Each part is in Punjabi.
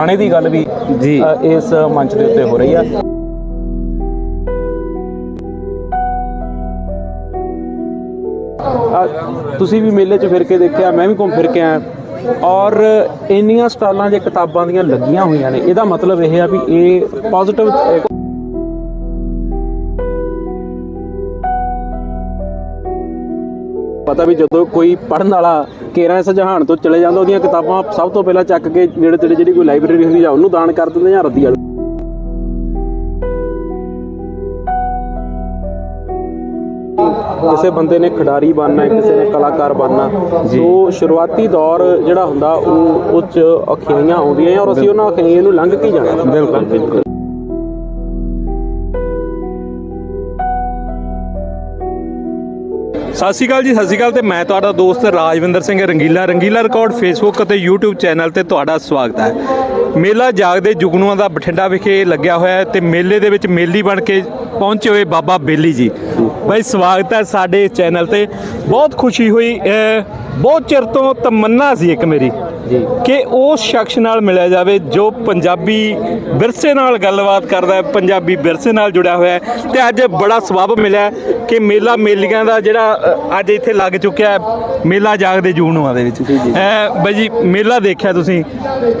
ਗਾਣੇ ਦੀ ਗੱਲ ਵੀ ਜੀ। ਇਸ ਮੰਚ ਦੇ ਉੱਤੇ ਹੋ ਰਹੀ ਆ। ਤੁਸੀਂ ਵੀ ਮੇਲੇ 'ਚ ਫਿਰ ਕੇ ਦੇਖਿਆ ਮੈਂ ਵੀ ਘੁੰਮ ਫਿਰ ਕੇ ਆਇਆ। ਔਰ ਇੰਨੀਆਂ ਸਟਾਲਾਂ ਜੇ ਕਿਤਾਬਾਂ ਦੀਆਂ ਲੱਗੀਆਂ ਹੋਈਆਂ ਨੇ। ਇਹਦਾ ਮਤਲਬ ਇਹ ਆ ਵੀ ਇਹ ਪੋਜ਼ਿਟਿਵ ਪਤਾ ਵੀ ਜਦੋਂ ਕੋਈ ਪੜਨ ਵਾਲਾ ਕੇਰਾਂ ਇਸ ਜਹਾਨ ਤੋਂ ਚਲੇ ਜਾਂਦਾ ਉਹਦੀਆਂ ਕਿਤਾਬਾਂ ਸਭ ਤੋਂ ਪਹਿਲਾਂ ਚੱਕ ਕੇ ਜਿਹੜੇ ਤੇਰੇ ਜਿਹੜੀ ਕੋਈ ਲਾਇਬ੍ਰੇਰੀ ਹੁੰਦੀ ਆ ਉਹਨੂੰ ਦਾਨ ਕਰ ਦਿੰਦੇ ਜਾਂ ਰੱਦੀ ਵਾਲੇ। ਕਿਸੇ ਬੰਦੇ ਨੇ ਖਿਡਾਰੀ ਬਣਨਾ ਹੈ ਕਿਸੇ ਨੇ ਕਲਾਕਾਰ ਬਣਨਾ ਸੋ ਸ਼ੁਰੂਆਤੀ ਦੌਰ ਜਿਹੜਾ ਹੁੰਦਾ ਉਹ ਉੱਚ ਅਖਿਆਈਆਂ ਆਉਂਦੀਆਂ ਔਰ ਅਸੀਂ ਉਹਨਾਂ ਅਖਿਆਈਆਂ ਨੂੰ ਲੰਘ ਕੇ ਜਾਣਾ। ਬਿਲਕੁਲ ਬਿਲਕੁਲ। ਸਤਿ ਸ਼੍ਰੀ ਅਕਾਲ ਜੀ, ਸਤਿ ਸ਼੍ਰੀ ਅਕਾਲ ਤੇ ਮੈਂ ਤੁਹਾਡਾ ਦੋਸਤ ਰਾਜਵਿੰਦਰ ਸਿੰਘ ਰੰਗੀਲਾ। ਰੰਗੀਲਾ ਰਿਕਾਰਡ ਫੇਸਬੁੱਕ ਅਤੇ YouTube ਚੈਨਲ ਤੇ ਤੁਹਾਡਾ ਸਵਾਗਤ ਹੈ। ਮੇਲਾ ਜਾਗਦੇ ਜੁਗਨੂਆਂ ਦਾ ਬਠਿੰਡਾ ਵਿਖੇ ਲੱਗਿਆ ਹੋਇਆ ਹੈ ਤੇ ਮੇਲੇ ਦੇ ਵਿੱਚ ਮੇਲੀ ਬਣ ਕੇ ਪਹੁੰਚੇ ਹੋਏ ਬਾਬਾ ਬੇਲੀ ਜੀ। ਬਾਈ, ਸਵਾਗਤ ਹੈ ਸਾਡੇ ਚੈਨਲ ਤੇ। ਬਹੁਤ ਖੁਸ਼ੀ ਹੋਈ ਬਹੁਤ ਚਿਰ ਤੋਂ ਤਮੰਨਾ ਸੀ ਇੱਕ ਮੇਰੀ ਕਿ ਉਸ ਸ਼ਖਸ ਨਾਲ ਮਿਲਿਆ ਜਾਵੇ ਜੋ ਪੰਜਾਬੀ ਵਿਰਸੇ ਨਾਲ ਗੱਲਬਾਤ ਕਰਦਾ ਹੈ ਪੰਜਾਬੀ ਵਿਰਸੇ ਨਾਲ ਜੁੜਿਆ ਹੋਇਆ ਹੈ। ਤੇ ਅੱਜ ਬੜਾ ਸਬਬ ਮਿਲਿਆ ਕਿ ਮੇਲਾ ਮੇਲੀਆਂ ਦਾ ਜਿਹੜਾ ਅੱਜ ਇੱਥੇ ਲੱਗ ਚੁੱਕਿਆ ਹੈ ਮੇਲਾ ਜਾਗਦੇ ਜੂਨੂਆਂ ਦੇ ਵਿੱਚ। ਬਾਈ ਜੀ ਮੇਲਾ ਦੇਖਿਆ ਤੁਸੀਂ?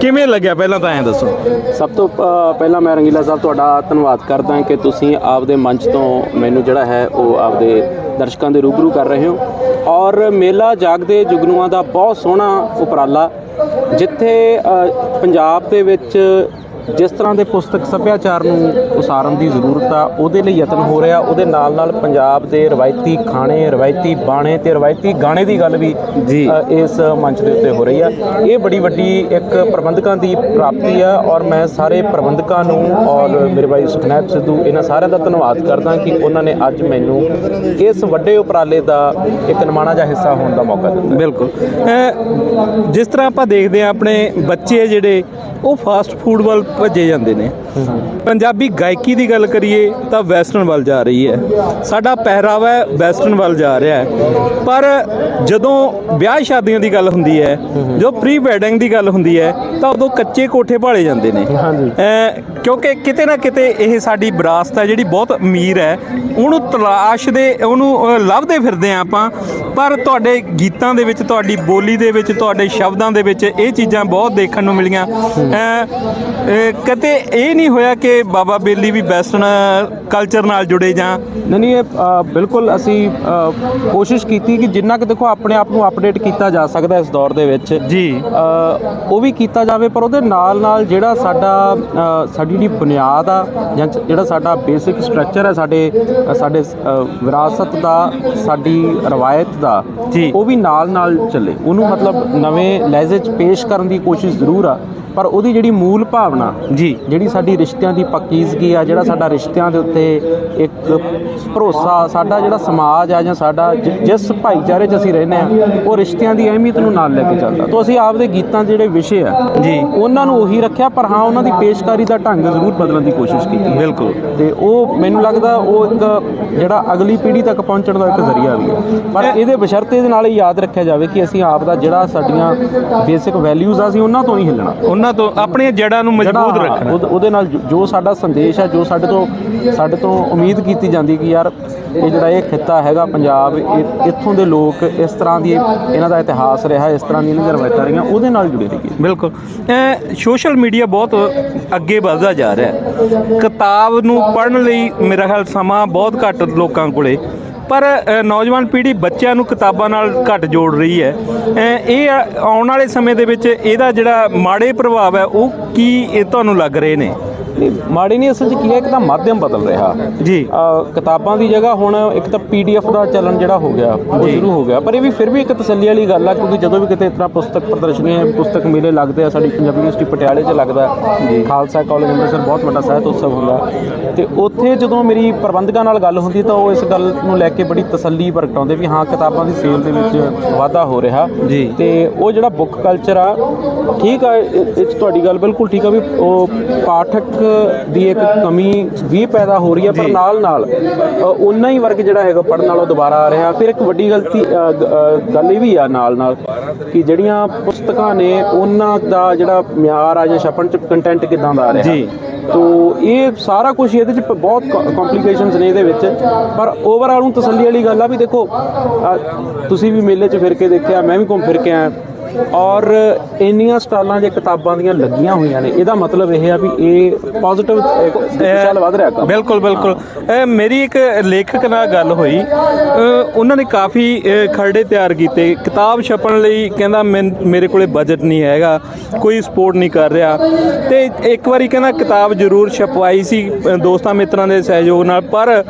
ਕਿਵੇਂ ਲੱਗਿਆ? ਪਹਿਲਾਂ ਤਾਂ ਐਂ ਦੱਸੋ। ਸਭ ਤੋਂ ਪਹਿਲਾਂ ਮੈਂ ਰੰਗੀਲਾ ਸਾਹਿਬ ਤੁਹਾਡਾ ਧੰਨਵਾਦ ਕਰਦਾ ਕਿ ਤੁਸੀਂ ਆਪਦੇ ਮੰਚ ਤੋਂ ਮੈਨੂੰ ਜਿਹੜਾ ਹੈ ਉਹ ਆਪਦੇ ਦਰਸ਼ਕਾਂ ਦੇ ਰੂਬਰੂ ਕਰ ਰਹੇ ਹੋ। ਔਰ ਮੇਲਾ ਜਾਗਦੇ ਜੁਗਨੂਆਂ ਦਾ ਬਹੁਤ ਸੋਹਣਾ ਉਪਰਾਲਾ, ਜਿੱਥੇ ਪੰਜਾਬ ਦੇ ਵਿੱਚ ਜਿਸ ਤਰ੍ਹਾਂ ਦੇ ਪੁਸਤਕ ਸੱਭਿਆਚਾਰ ਨੂੰ ਉਸਾਰਨ ਦੀ ਜ਼ਰੂਰਤ ਆ ਉਹਦੇ ਲਈ ਯਤਨ ਹੋ ਰਿਹਾ ਉਹਦੇ ਨਾਲ ਨਾਲ ਪੰਜਾਬ ਦੇ ਰਵਾਇਤੀ ਖਾਣੇ ਰਵਾਇਤੀ ਬਾਣੇ ਤੇ ਰਵਾਇਤੀ ਗਾਣੇ ਦੀ ਗੱਲ ਵੀ ਜੀ। ਇਸ ਮੰਚ ਦੇ ਉੱਤੇ ਹੋ ਰਹੀ ਆ। ਇਹ ਬੜੀ ਵੱਡੀ ਇੱਕ ਪ੍ਰਬੰਧਕਾਂ ਦੀ ਪ੍ਰਾਪਤੀ ਆ ਔਰ ਮੈਂ ਸਾਰੇ ਪ੍ਰਬੰਧਕਾਂ ਨੂੰ ਔਰ ਮੇਰੇ ਭਾਈ ਸੁਖਨੈਬ ਸਿੱਧੂ ਇਹਨਾਂ ਸਾਰਿਆਂ ਦਾ ਧੰਨਵਾਦ ਕਰਦਾ ਕਿ ਉਹਨਾਂ ਨੇ ਅੱਜ ਮੈਨੂੰ ਇਸ ਵੱਡੇ ਉਪਰਾਲੇ ਦਾ ਇੱਕ ਨਿਮਾਣਾ ਜਿਹਾ ਹਿੱਸਾ ਹੋਣ ਦਾ ਮੌਕਾ ਦਿੱਤਾ। ਬਿਲਕੁਲ। ਜਿਸ ਤਰ੍ਹਾਂ ਆਪਾਂ ਦੇਖਦੇ ਆ ਆਪਣੇ ਬੱਚੇ ਜਿਹੜੇ ਉਹ ਫਾਸਟ ਫੂਡ ਵੱਲ ਭੱਜੇ ਜਾਂਦੇ ਨੇ। ਪੰਜਾਬੀ ਗਾਇਕੀ ਦੀ ਗੱਲ ਕਰੀਏ ਤਾਂ ਵੈਸਟਰਨ ਵੱਲ ਜਾ ਰਹੀ ਹੈ। ਸਾਡਾ ਪਹਿਰਾਵਾ ਵੈਸਟਰਨ ਵੱਲ ਜਾ ਰਿਹਾ ਹੈ। ਪਰ ਜਦੋਂ ਵਿਆਹ ਸ਼ਾਦੀਆਂ ਦੀ ਗੱਲ ਹੁੰਦੀ ਹੈ ਜੋ ਪ੍ਰੀ ਵੈਡਿੰਗ ਦੀ ਗੱਲ ਹੁੰਦੀ ਹੈ ਤਾਂ ਉਦੋਂ ਕੱਚੇ ਕੋਠੇ ਭਾਲੇ ਜਾਂਦੇ ਨੇ। ਕਿਉਂਕਿ ਕਿਤੇ ਨਾ ਕਿਤੇ ਇਹ ਸਾਡੀ ਵਿਰਾਸਤ ਹੈ ਜਿਹੜੀ ਬਹੁਤ ਅਮੀਰ ਹੈ। ਉਹਨੂੰ ਤਲਾਸ਼ਦੇ ਉਹਨੂੰ ਅ, ਲੱਭਦੇ ਫਿਰਦੇ ਆ ਆਪਾਂ। ਪਰ ਤੁਹਾਡੇ ਗੀਤਾਂ ਦੇ ਵਿੱਚ ਤੁਹਾਡੀ ਬੋਲੀ ਦੇ ਵਿੱਚ ਤੁਹਾਡੇ ਸ਼ਬਦਾਂ ਦੇ ਵਿੱਚ ਇਹ ਚੀਜ਼ਾਂ ਬਹੁਤ ਦੇਖਣ ਨੂੰ ਮਿਲੀਆਂ। ਕਦੇ ਇਹ ਨਹੀਂ ਹੋਇਆ ਕਿ ਬਾਬਾ ਬੇਲੀ ਵੀ ਵੈਸਟਰਨ ਕਲਚਰ ਨਾਲ ਜੁੜੇ ਜਾਂ? ਨਹੀਂ ਨਹੀਂ ਇਹ ਅ, ਬਿਲਕੁਲ ਅਸੀਂ ਅ, ਕੋਸ਼ਿਸ਼ ਕੀਤੀ ਕਿ ਜਿੰਨਾ ਕਿ ਦੇਖੋ ਆਪਣੇ ਆਪ ਨੂੰ ਅਪਡੇਟ ਕੀਤਾ ਜਾ ਸਕਦਾ ਇਸ ਦੌਰ ਦੇ ਵਿੱਚ। ਜੀ। ਅ, ਉਹ ਵੀ ਕੀਤਾ ਜਾਵੇ ਪਰ ਉਹਦੇ ਨਾਲ ਨਾਲ ਜਿਹੜਾ ਸਾਡਾ ਅ, ਸਾਡੀ ਜਿਹੜੀ ਬੁਨਿਆਦ ਆ ਜਾਂ ਜਿਹੜਾ ਸਾਡਾ ਬੇਸਿਕ ਸਟਰਕਚਰ ਹੈ ਸਾਡੇ ਅ, ਸਾਡੇ ਅ, ਵਿਰਾਸਤ ਦਾ ਸਾਡੀ ਰਵਾਇਤ ਦਾ ਜੀ। ਉਹ ਵੀ ਨਾਲ ਨਾਲ ਚੱਲੇ। ਉਹਨੂੰ ਮਤਲਬ ਨਵੇਂ ਲਹਿਜ਼ੇ 'ਚ ਪੇਸ਼ ਕਰਨ ਦੀ ਕੋਸ਼ਿਸ਼ ਜ਼ਰੂਰ ਆ। ਪਰ ਉਹਦੀ ਜਿਹੜੀ ਮੂਲ ਭਾਵਨਾ ਜੀ। ਜਿਹੜੀ ਸਾਡੀ ਰਿਸ਼ਤਿਆਂ ਦੀ ਪੱਕੀਜ਼ਗੀ ਆ ਜਿਹੜਾ ਸਾਡਾ ਰਿਸ਼ਤਿਆਂ ਦੇ ਉੱਤੇ ਇੱਕ ਭਰੋਸਾ ਸਾਡਾ ਜਿਹੜਾ ਸਮਾਜ ਆ ਜਾਂ ਸਾਡਾ ਜਿਸ ਭਾਈਚਾਰੇ 'ਚ ਅਸੀਂ ਰਹਿੰਦੇ ਆ ਉਹ ਰਿਸ਼ਤਿਆਂ ਦੀ ਅਹਿਮੀਅਤ ਨੂੰ ਨਾਲ ਲੈ ਕੇ ਚੱਲਦਾ। ਤਾਂ ਅਸੀਂ ਆਪਦੇ ਗੀਤਾਂ ਦੇ ਜਿਹੜੇ ਵਿਸ਼ੇ ਆ ਜੀ। ਉਹਨਾਂ ਨੂੰ ਉਹੀ ਰੱਖਿਆ ਪਰ ਹਾਂ ਉਹਨਾਂ ਦੀ ਪੇਸ਼ਕਾਰੀ ਦਾ ਢੰਗ ਜ਼ਰੂਰ ਬਦਲਣ ਦੀ ਕੋਸ਼ਿਸ਼ ਕੀਤੀ। ਬਿਲਕੁਲ। ਤੇ ਉਹ ਮੈਨੂੰ ਲੱਗਦਾ ਉਹ ਇੱਕ ਜਿਹੜਾ ਅਗਲੀ ਪੀੜ੍ਹੀ ਤੱਕ ਪਹੁੰਚਣ ਦਾ ਇੱਕ ਜ਼ਰੀਆ ਵੀ ਹੈ। ਪਰ ਇਹਦੇ ਬਸ਼ਰਤੇ ਦੇ ਨਾਲ ਯਾਦ ਰੱਖਿਆ ਜਾਵੇ ਕਿ ਅਸੀਂ ਆਪ ਦਾ ਜਿਹੜਾ ਸਾਡੀਆਂ ਬੇਸਿਕ ਵੈਲਿਊਜ਼ ਆ ਅਸੀਂ ਉਹਨਾਂ ਤੋਂ ਨਹੀਂ ਹਿੱਲਣਾ। ਉਹਨਾਂ ਤੋਂ ਆਪਣੀਆਂ ਜੜ੍ਹਾਂ ਨੂੰ ਮਜ਼ਬੂਤ ਜਿਹੜਾ ਰੱਖਣਾ। ਉਹਦ- ਉਹਦੇ ਨਾਲ ਜੋ- ਜੋ ਸਾਡਾ ਸੰਦੇਸ਼ ਹੈ ਜੋ ਸਾਡੇ ਤੋਂ ਸਾਡੇ ਤੋਂ ਉਮੀਦ ਕੀਤੀ ਜਾਂਦੀ ਕਿ ਯਾਰ ਇਹ ਜਿਹੜਾ ਇਹ ਖਿੱਤਾ ਹੈਗਾ ਪੰਜਾਬ ਇਹ- ਇੱਥੋਂ ਦੇ ਲੋਕ ਇਸ ਤਰ੍ਹਾਂ ਦੀ ਇਹਨਾਂ ਦਾ ਇਤਿਹਾਸ ਰਿਹਾ ਇਸ ਤਰ੍ਹਾਂ ਦੀਆਂ ਇਹਨਾਂ ਦੀਆਂ ਰਵਾਇਤਾਂ ਰਹੀਆਂ ਉਹਦੇ ਨਾਲ ਜੁੜੇ ਰਹੀਏ ਬਿਲਕੁਲ। ਸੋਸ਼ਲ ਮੀਡੀਆ ਬਹੁਤ ਅੱਗੇ ਵੱਧਦਾ ਜਾ ਰਿਹਾ। ਹੈ ਕਿਤਾਬ ਨੂੰ ਪੜ੍ਹਨ ਲਈ ਮੇਰਾ ਖਿਆਲ ਸਮਾਂ ਬਹੁਤ ਘੱਟ ਲੋਕਾਂ ਕੋਲੇ। ਪਰ ਨੌਜਵਾਨ ਪੀੜ੍ਹੀ ਬੱਚਿਆਂ ਨੂੰ ਕਿਤਾਬਾਂ ਨਾਲ ਘੱਟ ਜੋੜ ਰਹੀ ਹੈ। ਇਹ ਆਉਣ ਵਾਲੇ ਸਮੇਂ ਦੇ ਵਿੱਚ ਇਹਦਾ ਜਿਹੜਾ ਮਾੜੇ ਪ੍ਰਭਾਵ ਹੈ, ਉਹ ਕੀ, ਇਹ ਤੁਹਾਨੂੰ ਲੱਗ ਰਹੇ ਨੇ? ਨਹੀਂ ਮਾੜੀ ਨਹੀਂ ਅਸਲ 'ਚ ਕੀ ਹੈ ਇੱਕ ਤਾਂ ਮਾਧਿਅਮ ਬਦਲ ਰਿਹਾ ਜੀ ਕਿਤਾਬਾਂ ਦੀ ਜਗ੍ਹਾ ਹੁਣ ਇੱਕ ਤਾਂ ਪੀਡੀਐਫ ਦਾ ਚੱਲਣ ਜਿਹੜਾ ਹੋ ਗਿਆ ਉਹ ਜੀ। ਸ਼ੁਰੂ ਹੋ ਗਿਆ ਪਰ ਇਹ ਵੀ ਫਿਰ ਵੀ ਇੱਕ ਤਸੱਲੀ ਵਾਲੀ ਗੱਲ ਆ ਕਿਉਂਕਿ ਜਦੋਂ ਵੀ ਕਿਤੇ ਤਰ੍ਹਾਂ ਪੁਸਤਕ ਪ੍ਰਦਰਸ਼ਨੀਆਂ ਪੁਸਤਕ ਮੇਲੇ ਲੱਗਦੇ ਆ ਸਾਡੀ ਪੰਜਾਬੀ ਯੂਨੀਵਰਸਿਟੀ ਪਟਿਆਲੇ 'ਚ ਲੱਗਦਾ ਹੈ। ਖਾਲਸਾ ਕਾਲਜ ਅੰਮ੍ਰਿਤਸਰ ਬਹੁਤ ਵੱਡਾ ਸਾਹਿਤ ਉਤਸਵ ਹੁੰਦਾ ਤੇ ਉੱਥੇ ਜਦੋਂ ਮੇਰੀ ਪ੍ਰਬੰਧਕਾਂ ਨਾਲ ਗੱਲ ਹੁੰਦੀ ਤਾਂ ਉਹ ਇਸ ਗੱਲ ਨੂੰ ਲੈ ਕੇ ਬੜੀ ਤਸੱਲੀ ਪ੍ਰਗਟਾਉਂਦੇ ਵੀ ਹਾਂ ਕਿਤਾਬਾਂ ਦੀ ਸੇਲ ਦੇ ਵਿੱਚ ਵਾਧਾ ਹੋ ਰਿਹਾ ਜੀ। ਤੇ ਉਹ ਜਿਹੜਾ ਬੁੱਕ ਕਲਚਰ ਆ ਠੀਕ ਆ ਇਹ ਤੁਹਾਡੀ ਗੱਲ ਬਿਲਕੁਲ ਠੀਕ ਆ ਵੀ ਉਹ ਪਾਠਕ ਦੀ ਇੱਕ ਕਮੀ ਵੀ ਪੈਦਾ ਹੋ ਰਹੀ ਹੈ ਪਰ ਨਾਲ ਨਾਲ ਉਨਾ ਹੀ ਵਰਗ ਜਿਹੜਾ ਹੈਗਾ ਪੜਨ ਨਾਲੋਂ ਦੁਬਾਰਾ ਆ ਰਿਹਾ। ਫਿਰ ਇੱਕ ਵੱਡੀ ਗਲਤੀ ਗੱਲ ਇਹ ਵੀ ਆ ਨਾਲ ਨਾਲ ਕਿ ਜਿਹੜੀਆਂ ਪੁਸਤਕਾਂ ਨੇ ਉਹਨਾਂ ਦਾ ਜਿਹੜਾ ਮਿਆਰ ਆ ਜਾਂ ਛਪਣ ਚ ਕੰਟੈਂਟ ਕਿਦਾਂ ਦਾ ਆ ਰਿਹਾ। ਜੀ। ਤੋ ਇਹ ਸਾਰਾ ਕੁਝ ਇਹਦੇ ਚ ਬਹੁਤ ਕੰਪਲਿਕੇਸ਼ਨਸ ਨੇ ਇਹਦੇ ਵਿੱਚ। ਪਰ ਓਵਰਆਲ ਨੂੰ ਤਸੱਲੀ ਵਾਲੀ ਗੱਲ ਆ ਵੀ ਦੇਖੋ ਤੁਸੀਂ ਵੀ ਮੇਲੇ 'ਚ ਫਿਰ ਕੇ ਦੇਖਿਆ ਮੈਂ ਵੀ ਘੁੰਮ ਫਿਰ ਕੇ ਆਇਆ। ਔਰ ਇੰਨੀਆਂ ਸਟਾਲਾਂ 'ਚ ਕਿਤਾਬਾਂ ਦੀਆਂ ਲੱਗੀਆਂ ਹੋਈਆਂ ਨੇ ਇਹਦਾ ਮਤਲਬ ਇਹ ਆ ਵੀ ਇਹ ਪੋਜ਼ਿਟਿਵ ਚੱਲ ਵੱਧ ਰਿਹਾ ਕੰਮ। ਬਿਲਕੁਲ ਬਿਲਕੁਲ। ਇਹ ਮੇਰੀ ਇੱਕ ਲੇਖਕ ਨਾਲ ਗੱਲ ਹੋਈ। ਉਹਨਾਂ ਨੇ ਕਾਫੀ ਖਰੜੇ ਤਿਆਰ ਕੀਤੇ। ਕਿਤਾਬ ਛਪਣ ਲਈ ਕਹਿੰਦਾ ਮੇਰੇ ਕੋਲੇ ਬਜਟ ਨਹੀਂ ਹੈਗਾ ਕੋਈ ਸਪੋਰਟ ਨਹੀਂ ਕਰ ਰਿਹਾ। ਤੇ ਇੱਕ ਵਾਰੀ ਕਹਿੰਦਾ ਕਿਤਾਬ ਜ਼ਰੂਰ ਛਪਵਾਈ ਸੀ ਦੋਸਤਾਂ ਮਿੱਤਰਾਂ ਦੇ ਸਹਿਯੋਗ ਨਾਲ। ਪਰ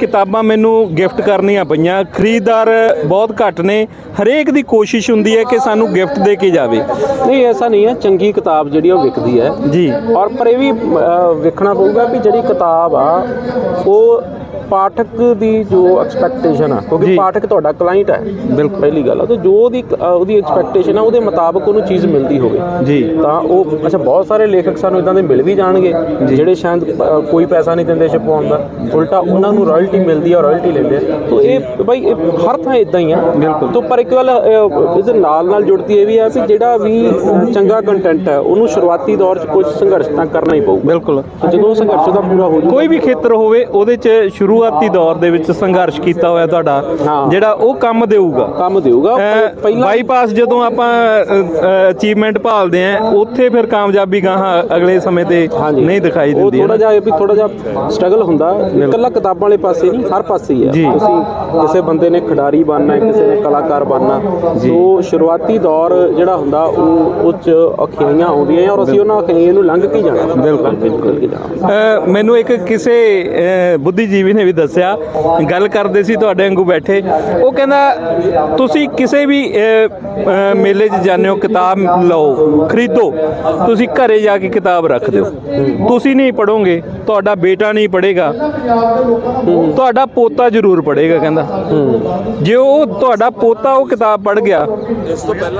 ਕਿਤਾਬਾਂ ਮੈਨੂੰ ਗਿਫਟ ਕਰਨੀਆਂ ਪਈਆਂ। ਖਰੀਦਦਾਰ ਬਹੁਤ ਘੱਟ ਨੇ। ਹਰੇਕ ਦੀ ਕੋਸ਼ਿਸ਼ ਹੁੰਦੀ ਹੈ ਕਿ ਸਾਨੂੰ ਗਿਫਟ ਦੇ ਕੇ ਜਾਵੇ। ਨਹੀਂ ਐਸਾ ਨਹੀਂ ਹੈ। ਚੰਗੀ ਕਿਤਾਬ ਜਿਹੜੀ ਉਹ ਵਿਕਦੀ ਹੈ। ਜੀ। ਔਰ ਪਰ ਇਹ ਵੀ ਵੇਖਣਾ ਪਊਗਾ ਵੀ ਜਿਹੜੀ ਕਿਤਾਬ ਆ ਉਹ ਪਾਠਕ ਦੀ ਜੋ ਐਕਸਪੈਕਟੇਸ਼ਨ ਆ ਕਿਉਂਕਿ। ਪਾਠਕ ਤੁਹਾਡਾ ਕਲਾਇੰਟ ਹੈ ਬਿਲਕੁਲ। ਪਹਿਲੀ ਗੱਲ ਆ। ਤੇ ਜੋ ਉਹਦੀ ਉਹਦੀ ਐਕਸਪੈਕਟੇਸ਼ਨ ਆ ਉਹਦੇ ਮੁਤਾਬਕ ਉਹਨੂੰ ਚੀਜ਼ ਮਿਲਦੀ ਹੋਵੇ। ਜੀ। ਤਾਂ ਉਹ ਅੱਛਾ ਬਹੁਤ ਸਾਰੇ ਲੇਖਕ ਸਾਨੂੰ ਇਦਾਂ ਦੇ ਮਿਲ ਵੀ ਜਾਣਗੇ ਜਿਹੜੇ ਸ਼ਾਇਦ ਕੋਈ ਪੈਸਾ ਨਹੀਂ ਦਿੰਦੇ ਛਪਾਉਣ ਦਾ। ਉਲਟਾ ਉਹਨਾਂ ਨੂੰ ਰਾਇਲਟੀ ਮਿਲਦੀ ਆ ਰਾਇਲਟੀ ਲੈਂਦੇ ਆ। ਤਾਂ ਇਹ ਬਈ ਹਰ ਥਾਂ ਇਦਾਂ ਹੀ ਆ। ਬਿਲਕੁਲ। ਤੋਂ ਪਰ ਇੱਕ ਗੱਲ ਇਹਦੇ ਨਾਲ ਨਾਲ ਜੁੜਦੀ ਇਹ ਵੀ ਆ ਵੀ ਜਿਹੜਾ ਵੀ ਚੰਗਾ ਕੰਟੈਂਟ ਹੈ ਉਹਨੂੰ ਸ਼ੁਰੂਆਤੀ ਦੌਰ 'ਚ ਕੁਝ ਸੰਘਰਸ਼ ਤਾਂ ਕਰਨਾ ਹੀ ਪਊਗਾ। ਬਿਲਕੁਲ। ਤੇ ਜਦੋਂ ਸੰਘਰਸ਼ ਦਾ ਪੂਰਾ ਹੋ ਜਾਊਗਾ ਕੋਈ ਵੀ ਖੇਤਰ ਹੋਵੇ ਉਹਦੇ 'ਚ ਸ਼ੁਰੂਆਤੀ ਦੌਰ ਦੇ ਵਿੱਚ ਸੰਘਰਸ਼ ਕੀਤਾ ਹੋਇਆ ਤੁਹਾਡਾ। ਜਿਹੜਾ ਉਹ ਕੰਮ ਦੇਊਗਾ। ਕੰਮ ਦੇਊਗਾ। ਪਹਿਲਾਂ ਬਾਈਪਾਸ ਜਦੋਂ ਆਪਾਂ ਅਚੀਵਮੈਂਟ ਭਾਲਦੇ ਆਂ ਉੱਥੇ ਫਿਰ ਕਾਮਯਾਬੀ ਗਾਹਾਂ ਅਗਲੇ ਸਮੇਂ ਤੇ ਨਹੀਂ ਦਿਖਾਈ ਦਿੰਦੀ ਥੋੜਾ ਜਿਹਾ ਵੀ ਥੋੜਾ ਜਿਹਾ ਸਟਰਗਲ ਹੁੰਦਾ। ਇਕੱਲਾ ਕਿਤਾਬਾਂ ਵਾਲੇ ਪਾਸੇ ਨਹੀਂ ਹਰ ਪਾਸੇ ਹੀ ਜੀ। ਤੁਸੀਂ ਕਿਸੇ ਬੰਦੇ ਨੇ ਖਿਡਾਰੀ ਬਣਨਾ ਹੈ ਕਿਸੇ ਨੇ ਕਲਾਕਾਰ ਬਣਨਾ ਸੋ ਸ਼ੁਰੂਆਤੀ ਦੌਰ ਜਿਹੜਾ ਹੁੰਦਾ ਉਹ ਉੱਚ ਅਖਿਆਈਆਂ ਆਉਂਦੀਆਂ ਔਰ ਅਸੀਂ ਉਹਨਾਂ ਅਖਿਆਈਆਂ ਨੂੰ ਲੰਘ ਕੇ ਜਾਣਾ। ਬਿਲਕੁਲ ਬਿਲਕੁਲ। ਮੈਨੂੰ ਇੱਕ ਕਿਸੇ ਬੁੱਧੀਜੀਵੀ ਨੇ ਵੀ ਦੱਸਿਆ, ਗੱਲ ਕਰਦੇ ਸੀ ਤੁਹਾਡੇ ਵਾਂਗੂ ਬੈਠੇ। ਉਹ ਕਹਿੰਦਾ, ਤੁਸੀਂ ਕਿਸੇ ਵੀ ਮੇਲੇ 'ਚ ਜਾਂਦੇ ਹੋ, ਕਿਤਾਬ ਲਓ, ਖਰੀਦੋ। ਤੁਸੀਂ ਘਰੇ ਜਾ ਕੇ ਕਿਤਾਬ ਰੱਖ ਦਿਓ। ਤੁਸੀਂ ਨਹੀਂ ਪੜੋਗੇ ਤੁਹਾਡਾ ਬੇਟਾ ਨਹੀਂ ਪੜੇਗਾ ਤੁਹਾਡਾ ਪੋਤਾ ਜ਼ਰੂਰ ਪੜੇਗਾ ਕਹਿੰਦਾ। ਜੇ ਉਹ ਤੁਹਾਡਾ ਪੋਤਾ ਉਹ ਕਿਤਾਬ ਪੜ ਗਿਆ,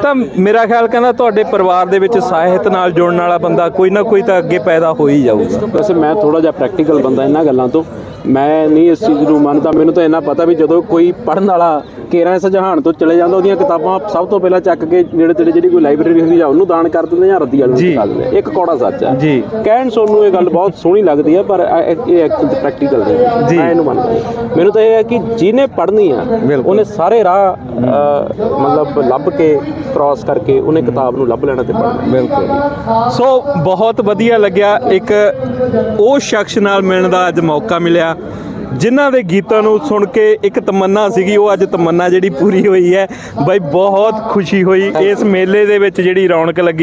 ਤਾਂ ਮੇਰਾ ਖਿਆਲ ਕਹਿੰਦਾ ਤੁਹਾਡੇ ਪਰਿਵਾਰ ਦੇ ਵਿੱਚ ਸਾਹਿਤ ਨਾਲ ਜੁੜਨ ਵਾਲਾ ਬੰਦਾ ਕੋਈ ਨਾ ਕੋਈ ਤਾਂ ਅੱਗੇ ਪੈਦਾ ਹੋ ਹੀ ਜਾਊਗਾ। ਵੈਸੇ ਮੈਂ ਥੋੜਾ ਜਿਹਾ ਪ੍ਰੈਕਟੀਕਲ ਬੰਦਾ ਇਹਨਾਂ ਗੱਲਾਂ ਤੋਂ। ਮੈਂ ਨਹੀਂ ਇਸ ਚੀਜ਼ ਨੂੰ ਮੰਨਦਾ ਮੈਨੂੰ ਤਾਂ ਇੰਨਾ ਪਤਾ ਵੀ ਜਦੋਂ ਕੋਈ ਪੜਨ ਵਾਲਾ ਕੇਰਾਂ ਇਸ ਜਹਾਨ ਤੋਂ ਚਲੇ ਜਾਂਦਾ ਉਹਦੀਆਂ ਕਿਤਾਬਾਂ ਸਭ ਤੋਂ ਪਹਿਲਾਂ ਚੱਕ ਕੇ ਜਿਹੜੇ ਤੇਰੇ ਜਿਹੜੀ ਕੋਈ ਲਾਇਬ੍ਰੇਰੀ ਹੁੰਦੀ ਜਾਂ ਉਹਨੂੰ ਦਾਨ ਕਰ ਦਿੰਦੇ ਜਾਂ ਰੱਦੀ ਵਾਲੇ ਨੂੰ। ਚੁਕਾ ਦਿੰਦੇ ਇੱਕ ਕੌੜਾ ਸੱਚ ਹੈ ਜੀ। ਕਹਿਣ ਸੁਣ ਨੂੰ ਇਹ ਗੱਲ ਬਹੁਤ ਸੋਹਣੀ ਲੱਗਦੀ ਹੈ ਪਰ ਇਹ ਇਹ ਪ੍ਰੈਕਟੀਕਲ ਨਹੀਂ। ਮੈਂ ਇਹਨੂੰ ਮੰਨਦਾ ਮੈਨੂੰ ਤਾਂ ਇਹ ਹੈ ਕਿ ਜਿਹਨੇ ਪੜ੍ਹਨੀ ਆ। ਉਹਨੇ ਸਾਰੇ ਰਾਹ ਮਤਲਬ ਲੱਭ ਕੇ ਕ੍ਰਾਸ ਕਰਕੇ ਉਹਨੇ ਕਿਤਾਬ ਨੂੰ ਲੱਭ ਲੈਣਾ ਤੇ ਪੜ੍ਹਨਾ ਬਿਲਕੁਲ। ਸੋ ਬਹੁਤ ਵਧੀਆ ਲੱਗਿਆ। ਇੱਕ ਉਹ ਸ਼ਖਸ ਨਾਲ ਮਿਲਣ ਦਾ ਅੱਜ ਮੌਕਾ ਮਿਲਿਆ, ਜਿਨ੍ਹਾਂ ਦੇ ਗੀਤਾਂ ਨੂੰ ਸੁਣ ਕੇ ਇੱਕ ਤਮੰਨਾ ਸੀਗੀ, ਉਹ ਅੱਜ ਤਮੰਨਾ ਜਿਹੜੀ ਪੂਰੀ ਹੋਈ ਹੈ। ਬਾਈ ਬਹੁਤ ਖੁਸ਼ੀ ਹੋਈ। ਇਸ ਮੇਲੇ ਦੇ ਵਿੱਚ ਜਿਹੜੀ ਰੌਣਕ ਲੱਗੀ।